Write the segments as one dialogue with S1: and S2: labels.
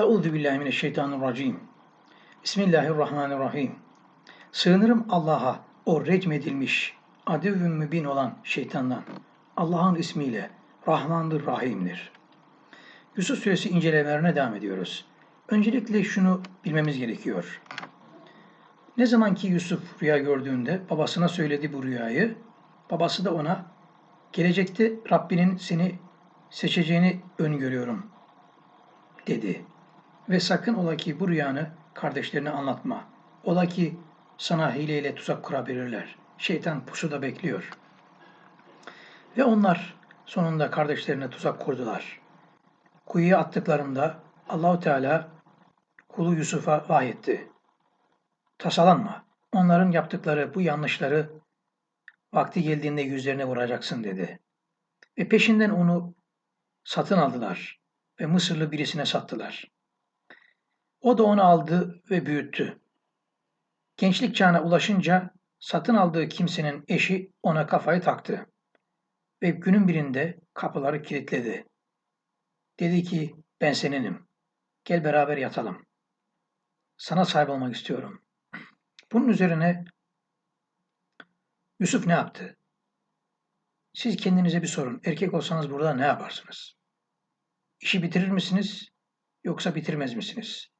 S1: Euzu billahi mineşşeytanirracim. Bismillahirrahmanirrahim. Sığınırım Allah'a, o recmedilmiş, adüvvün mübin olan şeytandan. Allah'ın ismiyle Rahmandır, Rahim'dir. Yusuf Suresi incelemelerine devam ediyoruz. Öncelikle şunu bilmemiz gerekiyor. Ne zaman ki Yusuf rüya gördüğünde babasına söyledi bu rüyayı, babası da ona gelecekte Rabbinin seni seçeceğini öngörüyorum dedi. Ve sakın ola ki bu rüyanı kardeşlerine anlatma. Ola ki sana hileyle tuzak kurabilirler. Şeytan pusuda bekliyor. Ve onlar sonunda kardeşlerine tuzak kurdular. Kuyuya attıklarında Allahu Teala kulu Yusuf'a vahyetti. Tasalanma. Onların yaptıkları bu yanlışları vakti geldiğinde yüzlerine vuracaksın dedi. Ve peşinden onu satın aldılar ve Mısırlı birisine sattılar. O da onu aldı ve büyüttü. Gençlik çağına ulaşınca satın aldığı kimsenin eşi ona kafayı taktı. Ve günün birinde kapıları kilitledi. Dedi ki ben seninim. Gel beraber yatalım. Sana sahip olmak istiyorum. Bunun üzerine Yusuf ne yaptı? Siz kendinize bir sorun. Erkek olsanız burada ne yaparsınız? İşi bitirir misiniz yoksa bitirmez misiniz?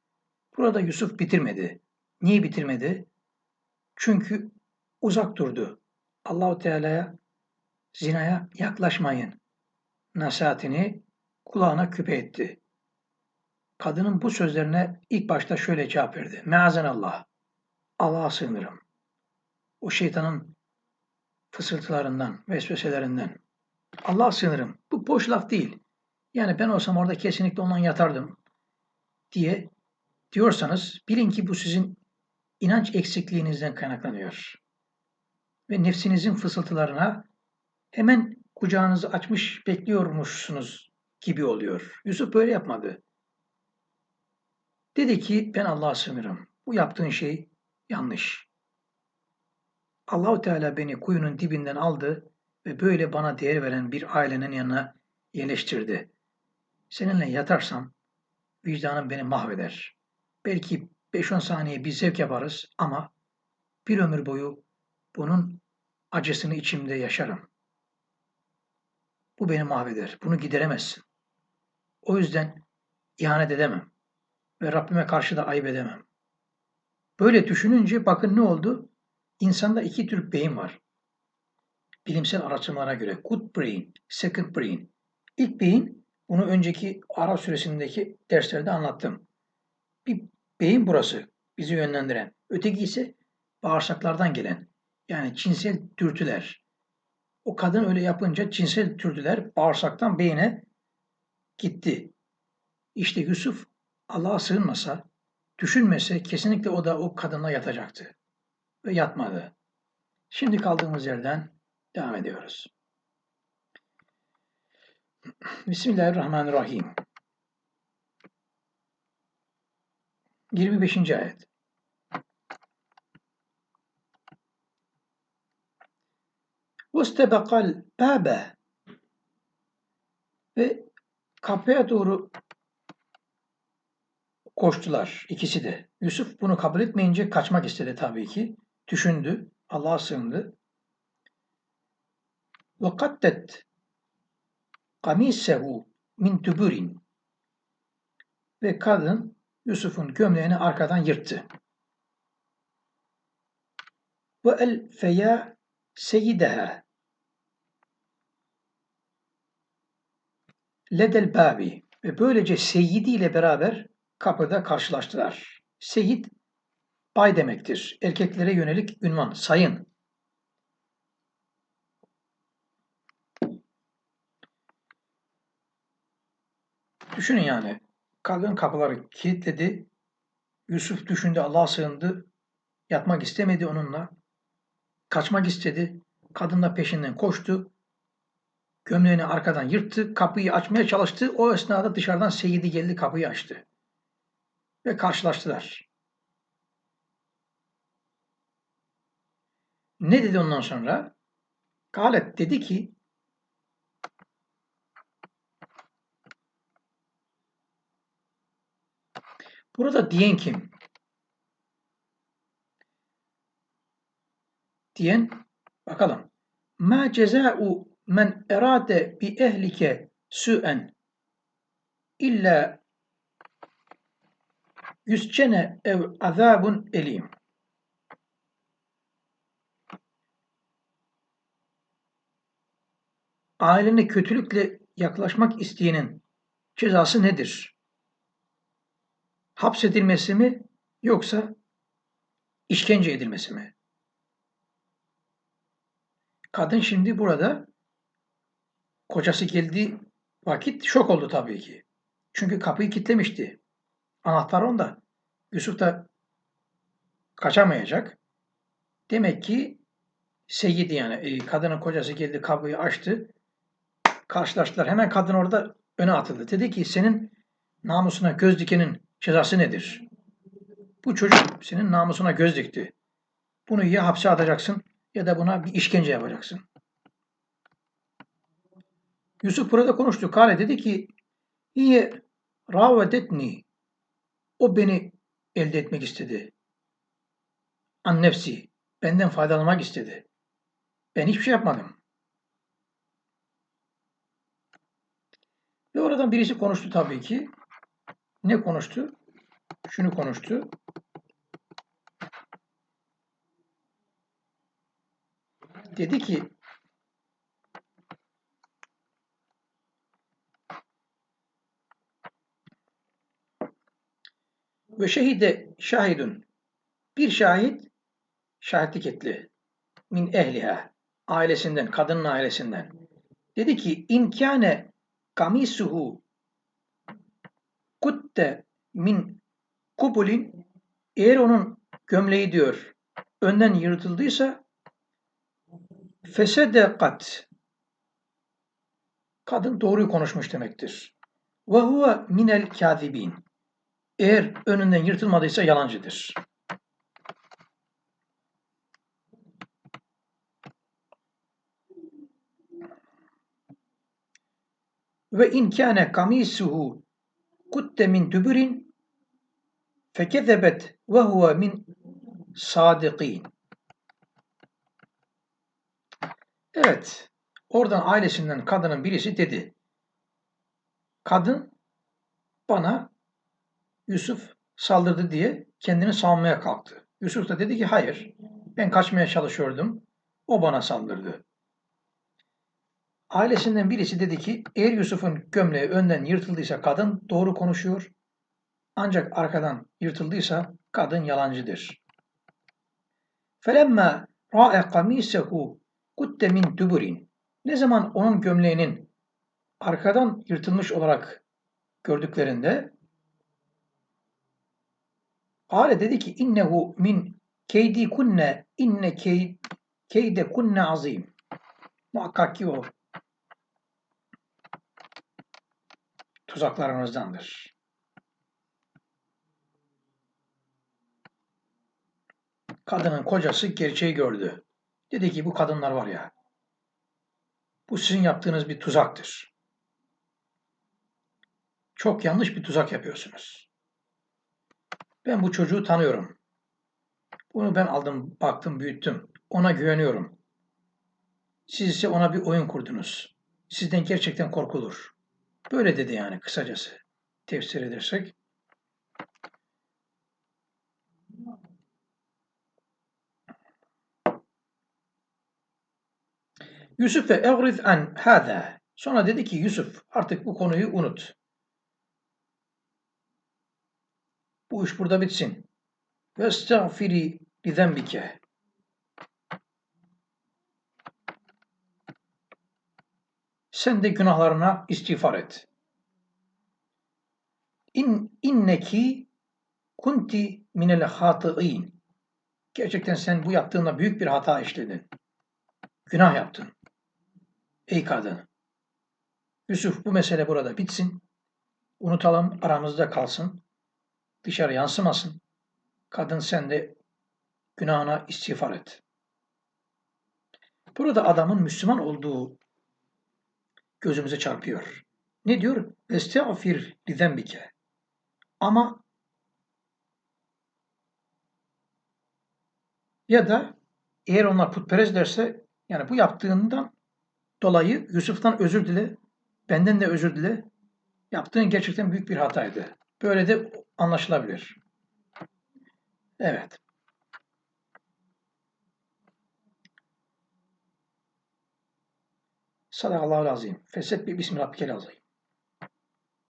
S1: Burada Yusuf bitirmedi. Niye bitirmedi? Çünkü uzak durdu. Allahu Teala'ya zinaya yaklaşmayın nasihatini kulağına küpe etti. Kadının bu sözlerine ilk başta şöyle cevap verdi. Meazen Allah. Allah'a sığınırım. O şeytanın fısıltılarından, vesveselerinden. Allah'a sığınırım. Bu boş laf değil. Yani ben olsam orada kesinlikle ondan yatardım diye diyorsanız bilin ki bu sizin inanç eksikliğinizden kaynaklanıyor. Ve nefsinizin fısıltılarına hemen kucağınızı açmış bekliyormuşsunuz gibi oluyor. Yusuf böyle yapmadı. Dedi ki ben Allah'a sığınırım. Bu yaptığın şey yanlış. Allahu Teala beni kuyunun dibinden aldı ve böyle bana değer veren bir ailenin yanına yerleştirdi. Seninle yatarsam vicdanım beni mahveder. Belki 5-10 saniye bir zevk yaparız ama bir ömür boyu bunun acısını içimde yaşarım. Bu beni mahveder. Bunu gideremezsin. O yüzden ihanet edemem. Ve Rabbime karşı da ayıp edemem. Böyle düşününce bakın ne oldu? İnsanda iki tür beyin var. Bilimsel araştırmalara göre good brain, second brain. İlk beyin bunu önceki Arap süresindeki derslerde anlattım. Bir beyin burası bizi yönlendiren. Öteki ise bağırsaklardan gelen yani cinsel dürtüler. O kadın öyle yapınca cinsel dürtüler bağırsaktan beyine gitti. İşte Yusuf Allah'a sığınmasa, düşünmese kesinlikle o da o kadınla yatacaktı. Ve yatmadı. Şimdi kaldığımız yerden devam ediyoruz. Bismillahirrahmanirrahim. 25. ayet. Vestebekal babe ve kapıya doğru koştular ikisi de. Yusuf bunu kabul etmeyince kaçmak istedi tabii ki. Düşündü, Allah'a sığındı. Ve kattet kamisehu min tuburin ve kadın Yusuf'un gömleğini arkadan yırttı. Ve el feya seyyideha ledel babi ve böylece seyyidi ile beraber kapıda karşılaştılar. Seyyid bay demektir. Erkeklere yönelik ünvan, sayın. Düşünün yani. Kadın kapıları kilitledi. Yusuf düşündü, Allah'a sığındı. Yatmak istemedi onunla. Kaçmak istedi. Kadın da peşinden koştu. Gömleğini arkadan yırttı. Kapıyı açmaya çalıştı. O esnada dışarıdan Seyidi geldi kapıyı açtı. Ve karşılaştılar. Ne dedi ondan sonra? Galet dedi ki Burada diyen kim? Diyen bakalım. Ma ceza'u men erade bi ehlike su'en illa yüzcene ev azabun elim. Ailene kötülükle yaklaşmak isteyenin cezası nedir? Hapsedilmesi mi yoksa işkence edilmesi mi? Kadın şimdi burada kocası geldiği vakit şok oldu tabii ki. Çünkü kapıyı kilitlemişti. Anahtar onda. Yusuf da kaçamayacak. Demek ki Seyyid yani e, kadının kocası geldi kapıyı açtı. Karşılaştılar. Hemen kadın orada öne atıldı. Dedi ki senin namusuna göz dikenin cezası nedir? Bu çocuk senin namusuna göz dikti. Bunu ya hapse atacaksın ya da buna bir işkence yapacaksın. Yusuf burada konuştu. Kale dedi ki Hiye ravedetni o beni elde etmek istedi. An nefsi benden faydalanmak istedi. Ben hiçbir şey yapmadım. Ve oradan birisi konuştu tabii ki. Ne konuştu? Şunu konuştu. Dedi ki ve şehide şahidun bir şahit şahitlik etti min ehliha ailesinden kadının ailesinden dedi ki imkane kamisuhu kutte min kubulin eğer onun gömleği diyor önden yırtıldıysa fesedekat kadın doğruyu konuşmuş demektir. Ve huve minel kâzibin eğer önünden yırtılmadıysa yalancıdır. Ve in kâne kamisuhu kutte min dübürin fekezebet ve huve min sadiqin. Evet, oradan ailesinden kadının birisi dedi. Kadın bana Yusuf saldırdı diye kendini savunmaya kalktı. Yusuf da dedi ki hayır ben kaçmaya çalışıyordum. O bana saldırdı. Ailesinden birisi dedi ki eğer Yusuf'un gömleği önden yırtıldıysa kadın doğru konuşuyor. Ancak arkadan yırtıldıysa kadın yalancıdır. Felemma ra'e kamisehu kutte min duburin. Ne zaman onun gömleğinin arkadan yırtılmış olarak gördüklerinde Kale dedi ki innehu min keydi kunne inne key, keyde kunne azim. Muhakkak ki o tuzaklarınızdandır. Kadının kocası gerçeği gördü. Dedi ki bu kadınlar var ya, bu sizin yaptığınız bir tuzaktır. Çok yanlış bir tuzak yapıyorsunuz. Ben bu çocuğu tanıyorum. Bunu ben aldım, baktım, büyüttüm. Ona güveniyorum. Siz ise ona bir oyun kurdunuz. Sizden gerçekten korkulur. Böyle dedi yani kısacası. Tefsir edersek. Yusuf ve evriz an hâzâ. Sonra dedi ki Yusuf artık bu konuyu unut. Bu iş burada bitsin. Ve estağfiri li zembike. Sen de günahlarına istiğfar et. İn, inneki kunti minel hati'in. Gerçekten sen bu yaptığında büyük bir hata işledin. Günah yaptın. Ey kadın. Yusuf bu mesele burada bitsin. Unutalım aramızda kalsın. Dışarı yansımasın. Kadın sen de günahına istiğfar et. Burada adamın Müslüman olduğu gözümüze çarpıyor. Ne diyor? Estağfir lidembike. Ama ya da eğer onlar putperestlerse yani bu yaptığından dolayı Yusuf'tan özür dile, benden de özür dile. Yaptığın gerçekten büyük bir hataydı. Böyle de anlaşılabilir. Evet. Sadakallahu azim. Fesebbi bismi rabbike azim.